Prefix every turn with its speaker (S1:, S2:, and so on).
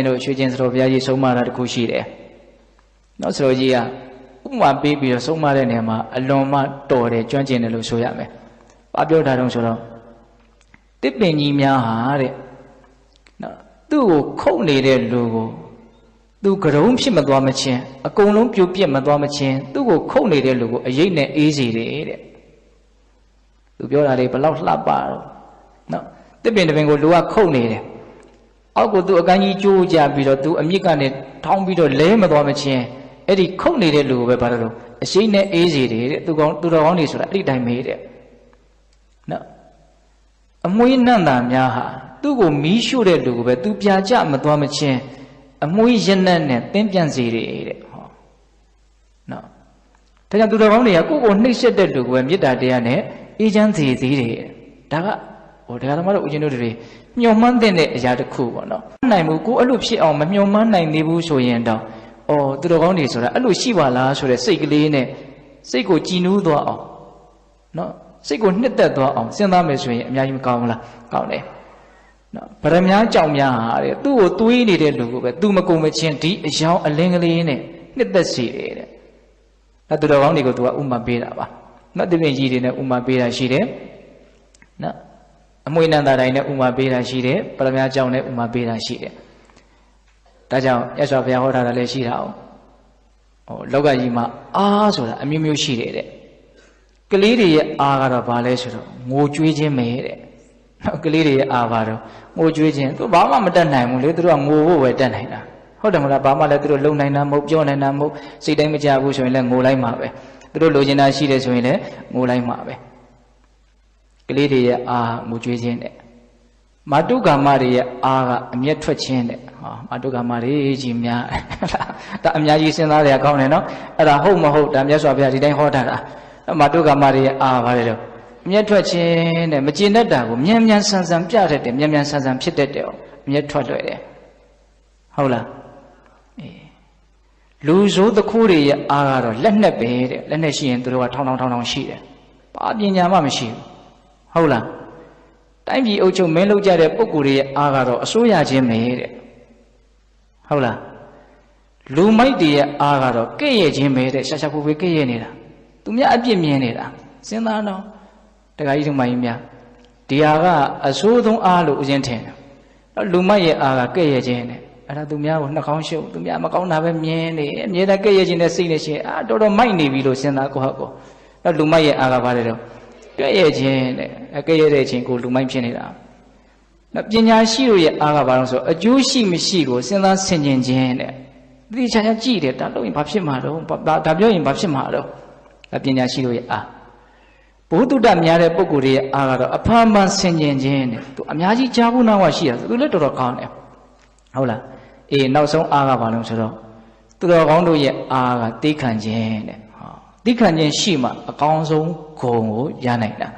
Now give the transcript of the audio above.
S1: ရှင်တို့ရွှေကျင်စတော်ဘုရားကြီးဆုံးမတာတစ်ခုရှိတယ်နော်စတော်ကြီးကဥမာပေးပြီးတော့ဆုံးမတဲ့နေရာမှာအလွန်မှတော်တယ်ကျွမ်းကျင်တယ်လို့ဆိုရမယ်ဘာပြောတာတုံးဆိုတော့တစ်ပင်ကြီးများဟာတဲ့နော်သူ့ကိုခုတ်နေတဲ့လူကိုသူကရုံးဖြစ်မသွားမချင်းအကုန်လုံးပြိုပြက်မသွားမချင်းသူ့ကိုခုတ်နေတဲ့လူကိုအရေးနဲ့အေးစီတယ်တဲ့သူပြောတာလေဘလောက်လှပတော့နော်တစ်ပင်တစ်ပင်ကိုလူကခုတ်နေတယ် အောက်ကိုသူအကန်းကြီးကျိုးကြပြီးတော့သူအမြစ်ကနေထောင်းပြီးတော့လဲမသွားမချင်းအဲ့ဒီခုတ်နေတဲ့လူကိုပဲဘာလို့အရှိနဲ့အေးစီတယ်တဲ့သူကောင်းသူတော်ကောင်းနေဆိုတာအဲ့ဒီတိုင်းမေးတဲ့နော်အမွှေးနန့်တာများဟာသူ့ကိုမီးရှို့တဲ့လူကိုပဲသူပြာကျမသွားမချင်းအမွှေးရနက်နဲ့တင်းပြန်စေတယ်တဲ့ဟောနော်ဒါကြောင့်သူတော်ကောင်းတွေကကိုယ့်ကိုနှိပ်စက်တဲ့လူကိုပဲမေတ္တာတရားနဲ့အေးချမ်းစေသေးတယ်ဒါက ဟိုတရားသမားတို့ဦးဇင်းတို့တွေမျှော်မှန်းတဲ့အရာတစ်ခုပေါ့နော်နိုင်ဘူးကိုအဲ့လိုဖြစ်အောင်မမျှော်မှန်းနိုင်သေးဘူးဆိုရင်တော့အော်သူတော်ကောင်းတွေဆိုတာအဲ့လိုရှိပါလားဆိုတဲ့စိတ်ကလေးနဲ့စိတ်ကိုကြည်နူးသွားအောင်နော်စိတ်ကိုနှစ်သက်သွားအောင်စဉ်းစားမယ်ဆိုရင်အများကြီးမကောင်းဘူးလားကောင်းတယ်နော်ဗရမ ्या ကြောင့်များဟာတဲ့သူ့ကိုတွေးနေတဲ့လူကိုပဲသူမကုံမချင်းဒီအယောင်အလင်းကလေးနဲ့နှစ်သက်စေတယ်တဲ့ဒါသူတော်ကောင်းတွေကိုသူကဥမာပေးတာပါနော်ဒီပြင်ကြီးတွေနဲ့ဥမာပေးတာရှိတယ်နော် အမွေနန္တာတိုင်းနဲ့ဥမာပေးတာရှိတယ်ပရမ ्या ကြောင့်နဲ့ဥမာပေးတာရှိတယ်ဒါကြောင့်ရသော်ဘုရားဟောထားတာလည်းရှိတာ哦ဟိုလောကကြီးမှာအားဆိုတာအမျိုးမျိုးရှိတယ်တဲ့ကလေးတွေရဲ့အားကတော့ဘာလဲဆိုတော့ငိုကြွေးခြင်းပဲတဲ့နောက်ကလေးတွေရဲ့အားပါတော့ငိုကြွေးခြင်းသူဘာမှမတတ်နိုင်ဘူးလေသူတို့ကငိုဖို့ပဲတတ်နိုင်တာဟုတ်တယ်မလားဘာမှလည်းသူတို့လုံနိုင်တာမဟုတ်ပြောနိုင်တာမဟုတ်စိတ်တိုင်းမကြဘူးဆိုရင်လည်းငိုလိုက်မှာပဲသူတို့လိုချင်တာရှိတယ်ဆိုရင်လည်းငိုလိုက်မှာပဲ ကလေးတွေရဲ့အားငိုကြွေးခြင်းတဲ့မာတုကာမတွေရဲ့အားကအမျက်ထွက်ခြင်းတဲ့ဟောမာတုကာမတွေကြီးများဒါအများကြီးစဉ်းစားရကောင်းတယ်နော်အဲ့ဒါဟုတ်မဟုတ်ဒါမြတ်စွာဘုရားဒီတိုင်းဟောထားတာမာတုကာမတွေရဲ့အားပါတယ်တော့မျက်ထွက်ခြင်းတဲ့မကျင်တတ်တာကိုမြန်မြန်ဆန်ဆန်ပြတတ်တယ်မြန်မြန်ဆန်ဆန်ဖြစ်တတ်တယ်မျက်ထွက်လွယ်တယ်ဟုတ်လားအေးလူဆိုးသခိုးတွေရဲ့အားကတော့လက်နဲ့ပဲတဲ့လက်နဲ့ရှိရင်သူတို့ကထောင်းထောင်းထောင်းထောင်းရှိတယ်ဘာပညာမှမရှိဘူး ဟုတ်လားတိုင်းပြည်အုပ်ချုပ်မင်းလုပ်ကြတဲ့ပုံကိုယ်တွေရဲ့အားကတော့အစိုးရချင်းပဲတဲ့ဟုတ်လားလူမိုက်တွေရဲ့အားကတော့ကဲ့ရဲ့ခြင်းပဲတဲ့ရှာရှာဖူဖူကဲ့ရဲ့နေတာသူများအပြစ်မြင်နေတာစဉ်းစားတော့တခါကြီးထုံမကြီးများဒီဟာကအဆိုးဆုံးအားလို့ဦးဇင်းထင်တယ်လူမိုက်ရဲ့အားကကဲ့ရဲ့ခြင်းနဲ့အဲ့ဒါသူများကိုနှာခေါင်းရှုပ်သူများမကောင်းတာပဲမြင်နေအမြဲတမ်းကဲ့ရဲ့ခြင်းနဲ့စိတ်နဲ့ရှင်အာတော်တော်မိုက်နေပြီလို့စဉ်းစားကိုဟုတ်ကိုအဲ့လူမိုက်ရဲ့အားကဘာလဲတော့ ကဲ့ရဲ့ခြင်းတဲ့ကဲ့ရဲ့တဲ့ခြင်းကိုလူမိုက်ဖြစ်နေတာနော်ပညာရှိတို့ရဲ့အားကဘာလို့ဆိုအကျိုးရှိမရှိကိုစဉ်းစားဆင်ခြင်ခြင်းတဲ့ဒီချာချာကြည့်တယ်ဒါလို့ရင်ဘာဖြစ်မှာတော့ဒါပြောရင်ဘာဖြစ်မှာတော့ဒါပညာရှိတို့ရဲ့အားဘုဒ္ဓတများတဲ့ပုဂ္ဂိုလ်တွေရဲ့အားကတော့အဖမ်းမှန်ဆင်ခြင်ခြင်းတဲ့သူအများကြီးကြားဘူးနားဝရှိရသူလည်းတော်တော်ကောင်းတယ်ဟုတ်လားအေးနောက်ဆုံးအားကဘာလို့ဆိုတော့သူတော်ကောင်းတို့ရဲ့အားကသိခံခြင်းတဲ့ ဟောသိခံခြင်းရှိမှအကောင်းဆုံးဂုဏ်ကိုရနိုင်တာ